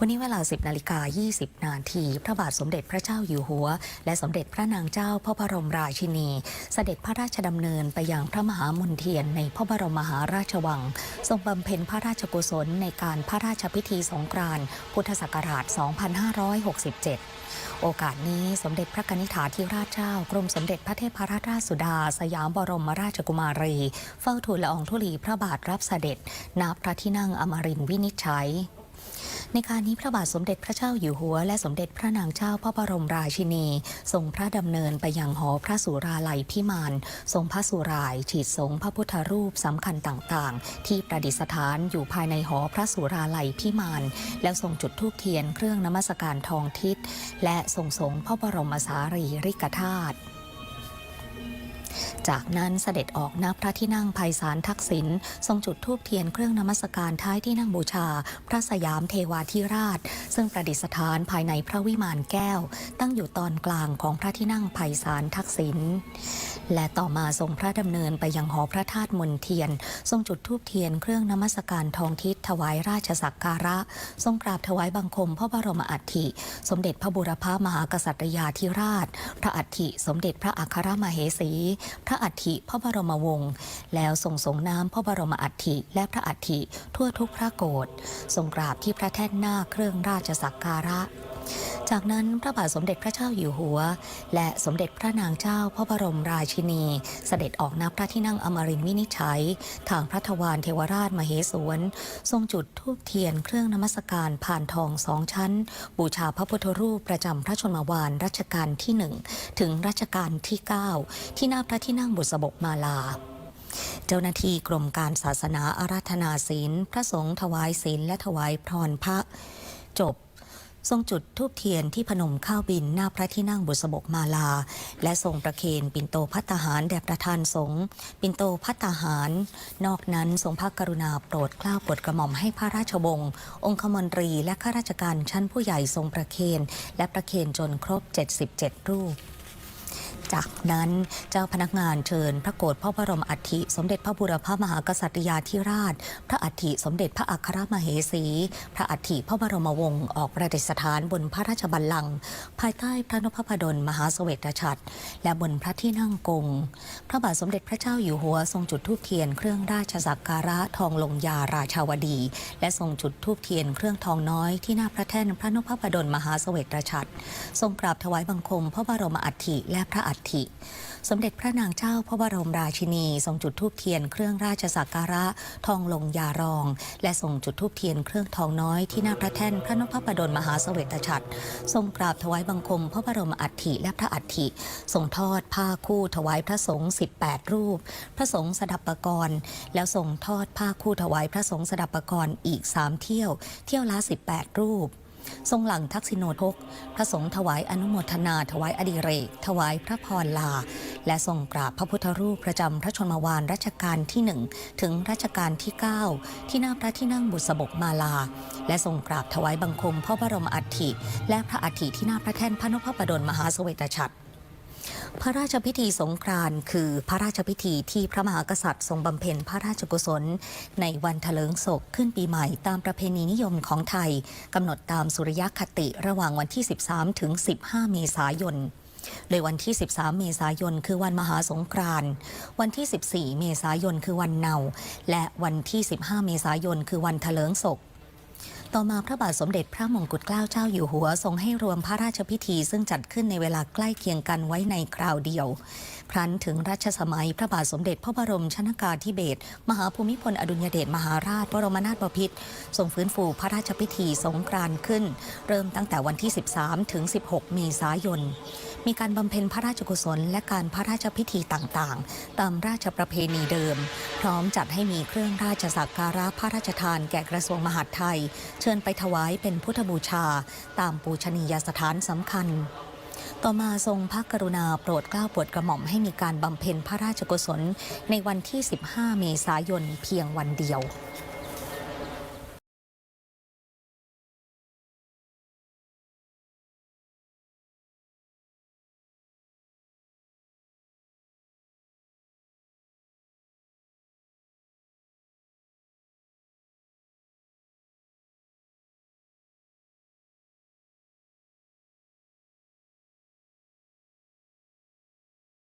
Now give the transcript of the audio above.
วันนี้เวลา 10นาฬิกา20 นาที พระบาทสมเด็จพระเจ้าอยู่หัว และสมเด็จพระนางเจ้าพระบรมราชินี เสด็จพระราชดำเนินไปยังพระมหามนเทียนในพระบรมมหาราชวัง ทรงบำเพ็ญพระราชกุศลในการพระราชพิธีสงกรานต์พุทธศักราช 2567 โอกาสนี้สมเด็จพระกนิษฐาธิราชเจ้ากรมสมเด็จพระเทพรัตนราชสุดา สยามบรมราชกุมารี เฝ้าทูลละอองธุลีพระบาทรับเสด็จณพระที่นั่งอมรินทร์วินิจฉัย ในการนี้พระบาทสมเด็จพระเจ้าอยู่หัว และสมเด็จพระนางเจ้าพระบรมราชินี ทรงพระดำเนินไปยังหอพระสุราลัยพิมาน ทรงพระสุราย ฉีดสงพระพุทธรูปสำคัญต่างๆ ที่ประดิษฐานอยู่ภายในหอพระสุราลัยพิมาน แล้วทรงจุดธูปเทียนเครื่องนมัสการทองทิศและทรงสงพระบรมสารีริกธาตุ จากนั้นเสด็จออกนับพระที่นั่งภัยสารทักษิณทรงจุดธูปเทียนเครื่องนมัสการท้ายที่นั่งบูชา พระสยามเทวาธิราช ซึ่งประดิษฐานภายในพระวิมานแก้ว ตั้งอยู่ตอนกลางของพระที่นั่งภัยสารทักษิณและต่อมาทรงพระดำเนินไปยังหอพระธาตุมนเทียน ทรงจุดธูปเทียนเครื่องนมัสการทองทิศถวายราชสักการะ ทรงกราบถวายบังคมพระบรมอัฐิ สมเด็จพระบุรพามหากษัตริยาธิราช พระอัฐิสมเด็จพระอัครมเหสีพระอัฐิพระบรมวงศ์แล้วส่งสงน้ำพระบรมอัฐิและพระอัฐิทั่วทุกพระโกรธทรงกราบที่พระแท่นหน้าเครื่องราชสักการะ จากนั้นพระบาทสมเด็จพระเจ้าอยู่หัว และสมเด็จพระนางเจ้าพระบรมราชินี เสด็จออกนับพระที่นั่งอมรินทร์วินิจฉัย ทางพระทวารเทวราชมเหสวนทรงจุดธูปเทียนเครื่องนมัสการผ่านทองสองชั้น บูชาพระพุทธรูปประจำพระชนมวานรัชกาลที่หนึ่งถึงรัชกาลที่ 9 ที่หน้าพระที่นั่งบุษบกมาลาเจ้าหน้าที่กรมการศาสนาอาราธนาศีล พระสงฆ์ถวายศีลและถวายพรพระจบ ทรงจุดทูบเทียนที่พนมข้าวบินหน้าพระที่นั่งบุษบกมาลา และทรงประเคนปิ่นโตพัตตาหารแด่ประธานสงฆ์ปิ่นโตพัตตาหาร นอกนั้นทรงพระกรุณาโปรดเกล้าโปรดกระหม่อมให้พระราชวงศ์องคมนตรีและข้าราชการชั้นผู้ใหญ่ทรงประเคนและประเคนจนครบ 77 รูป จากนั้นเจ้าพนักงานเชิญ พระโกรธพระบรมอัฐิสมเด็จพระบุรพามหากษัตริยาธิราช พระอัฐิสมเด็จพระอัครมเหสี พระอัฐิพระบรมวงศ์ออกประดิษฐานบนพระราชบัลลังก์ภายใต้พระนพพดลมหาเสวตฉัตรและบนพระที่นั่งกง พระบาทสมเด็จพระเจ้าอยู่หัวทรงจุดธูปเทียนเครื่องราชสักการะทองลงยาราชาวดี และทรงจุดธูปเทียนเครื่องทองน้อยที่หน้าพระแท่นพระนพพดลมหาเสวตฉัตรทรงกราบถวายบังคมพระบรมอัฐิและพระอัฐิ สมเด็จพระนางเจ้าพระบรมราชินี ทรงจุดธูปเทียนเครื่องราชสักการะทองลงยารอง และทรงจุดธูปเทียนเครื่องทองน้อยที่หน้าพระแท่นพระนพพดลมหาเสวตฉัตรทรงกราบถวายบังคมพระบรมอัฐิและพระอัฐิทรงทอดผ้าคู่ถวายพระสงฆ์18 รูป พระสงฆ์สดับปกรณ์แล้วทรงทอดผ้าคู่ถวายพระสงฆ์สดับปกรณ์อีก3เที่ยว เที่ยวละ18 รูป ทรงหลังทักษิโนทก พระสงฆ์ถวายอนุโมทนา ถวายอดิเรก ถวายพระพรลา และทรงกราบพระพุทธรูปประจำพระชนมวานรัชกาลที่หนึ่งถึงรัชกาลที่ 9 ที่หน้าพระที่นั่งบุษบกมาลา และทรงกราบถวายบังคมพระบรมอัฐิและพระอัฐิที่หน้าพระแท่นพระนพพดลมหาสเสวตฉัตร พระราชพิธีสงกรานต์คือพระราชพิธีที่พระมหากษัตริย์ทรงบำเพ็ญพระราชกุศล ในวันเถลิงศกขึ้นปีใหม่ตามประเพณีนิยมของไทยกำหนดตามสุริยคติระหว่างวันที่ 13 ถึง 15 เมษายนโดยวันที่ 13 เมษายน คือวันมหาสงกรานต์ วันที่ 14 เมษายน คือวันเนา และวันที่ 15 เมษายน คือวันเถลิงศก ต่อมาพระบาทสมเด็จพระมงกุฎเกล้าเจ้าอยู่หัว ทรงให้รวมพระราชพิธี ซึ่งจัดขึ้นในเวลาใกล้เคียงกันไว้ในคราวเดียว ครั้นถึงรัชสมัยพระบาทสมเด็จพระบรมชนากาธิเบศรมหาภูมิพลอดุลยเดชมหาราชบรมนาถบพิตรทรงฟื้นฟูพระราชพิธีสงกรานต์ขึ้น เริ่มตั้งแต่วันที่ 13 ถึง 16 เมษายน มีการบำเพ็ญพระราชกุศล และการพระราชพิธีต่างๆ ตามราชประเพณีเดิม พร้อมจัดให้มีเครื่องราชสักการะพระราชทานแก่กระทรวงมหาดไทยเชิญไปถวายเป็นพุทธบูชาตามปูชนียสถานสำคัญ ต่อมาทรงพระกรุณาโปรดเกล้าโปรดกระหม่อมให้มีการบำเพ็ญพระราชกุศลในวันที่ 15 เมษายนเพียงวันเดียว